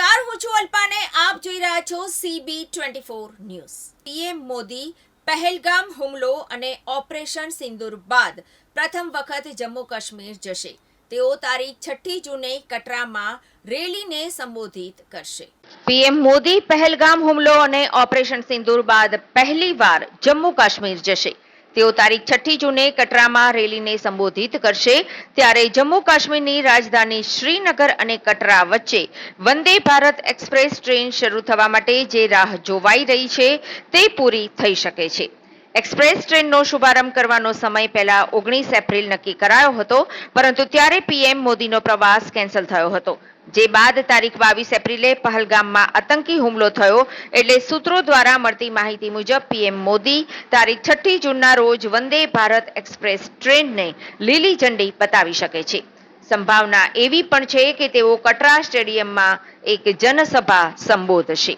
શિલ્પાને આપ જોઈ રહ્યા છો CB twenty four news PM Modi, Pahalgam હુમલો અને ઓપરેશન સિંદુર બાદ પ્રથમ વખત જમ્મુ કાશ્મીર જશે. તેઓ તારીખ છઠ્ઠી જૂને કટરામાં રેલીને સંબોધિત કરશે. પીએમ મોદી પહેલગામ હુમલો અને ઓપરેશન સિંદુર બાદ પહેલીવાર જમ્મુ કાશ્મીર જશે. તેઓ તારીખ છઠ્ઠી જૂને કટરામાં રેલીને સંબોધિત કરશે. ત્યારે જમ્મુ કાશ્મીરની રાજધાની શ્રીનગર અને કટરા વચ્ચે વંદે ભારત એક્સપ્રેસ ટ્રેન શરૂ થવા માટે જે રાહ જોવાઈ રહી છે, તે પૂરી થઈ શકે છે. એક્સપ્રેસ ટ્રેનનો શુભારંભ કરવાનો સમય પહેલા ઓગણીસ એપ્રિલ નક્કી કરાયો હતો, પરંતુ ત્યારે પીએમ મોદીનો પ્રવાસ કેન્સલ થયો હતો. જે બાદ તારીખ બાવીસ એપ્રિલે પહલગામમાં આતંકી હુમલો થયો, એટલે સૂત્રો દ્વારા મળતી માહિતી મુજબ પીએમ મોદી તારીખ છઠ્ઠી જૂનના રોજ વંદે ભારત એક્સપ્રેસ ટ્રેનને લીલી ઝંડી બતાવી શકે છે. સંભાવના એવી પણ છે કે તેઓ કટરા સ્ટેડિયમમાં એક જનસભા સંબોધશે.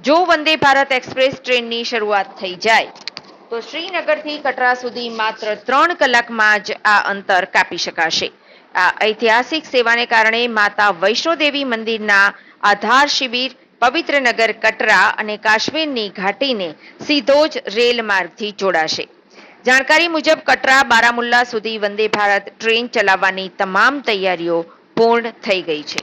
જો વંદે ભારત એક્સપ્રેસ ટ્રેનની શરૂઆત થઈ જાય તો શ્રીનગરથી કટરા સુધી માત્ર ત્રણ કલાકમાં જ આ અંતર કાપી શકાશે. આ ઐતિહાસિક સેવાને કારણે માતા વૈષ્ણોદેવી મંદિરના આધાર શિબિર, પવિત્ર નગર કટરા અને કાશ્મીરની ઘાટીને સીધો જ રેલ માર્ગથી જોડાશે. જાણકારી મુજબ કટરા બારામુલ્લા સુધી વંદે ભારત ટ્રેન ચલાવવાની તમામ તૈયારીઓ પૂર્ણ થઈ ગઈ છે.